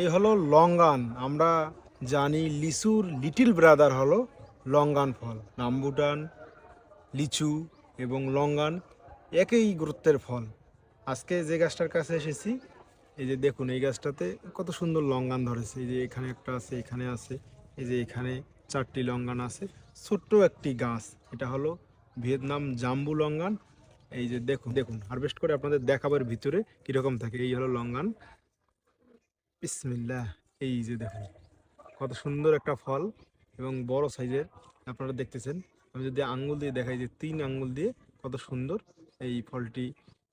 এই হলো লঙ্গান। আমরা জানি লিচুর লিটিল ব্রাদার হলো লঙ্গান ফল রামবুটান লিচু এবং লঙ্গান একই গুরুত্বের ফল। আজকে যে গাছটার কাছে এসেছি, এই যে দেখুন, এই গাছটাতে কত সুন্দর লঙ্গান ধরেছে। এই যে এখানে একটা আছে, এখানে আছে, এই যে এখানে চারটি লঙ্গান আছে। ছোট্ট একটি গাছ, এটা হলো ভিয়েতনাম জাম্বু লঙ্গান। এই যে দেখুন দেখুন হারভেস্ট করে আপনাদের দেখাবার ভিতরে কীরকম থাকে। এই হলো লঙ্গান। বিসমিল্লাহ, এই যে দেখুন, কত সুন্দর একটা ফল এবং বড় সাইজের, আপনারা দেখতেছেন। আমি যদি আঙ্গুল দিয়ে দেখাই যে তিন আঙ্গুল দিয়ে কত সুন্দর এই ফলটি,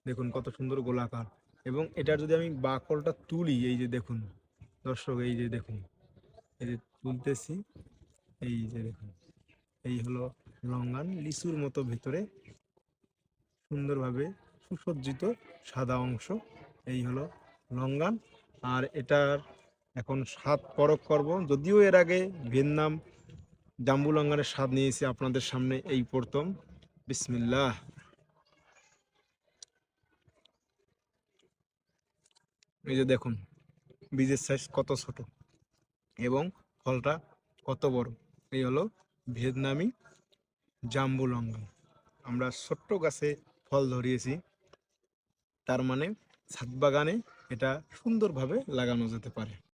দেখুন কত সুন্দর গোলাকার। এবং এটার যদি আমি বাকলটা তুলি, এই যে দেখুন, দর্শক, এই যে দেখুন, এই যে তুলতেছি, এই যে দেখুন, এই হলো লঙ্গান, লিচুর মতো ভেতরে সুন্দরভাবে সুসজ্জিত সাদা অংশ, এই হলো লঙ্গান। আর এটার এখন স্বাদ পরক করব। যদিও এর আগে ভিয়েতনাম জাম্বু লঙ্গানের স্বাদ নিয়েছি আপনাদের সামনে এই প্রথম। বিসমিল্লাহ। এই যে দেখুন বীজের সাইজ কত ছোট এবং ফলটা কত বড়। এই হলো ভিয়েতনামি জাম্বু লঙ্গান আমরা ছোট্ট গাছে ফল ধরিয়েছি, তার মানে ছাদ বাগানে এটা সুন্দরভাবে লাগানো যেতে পারে।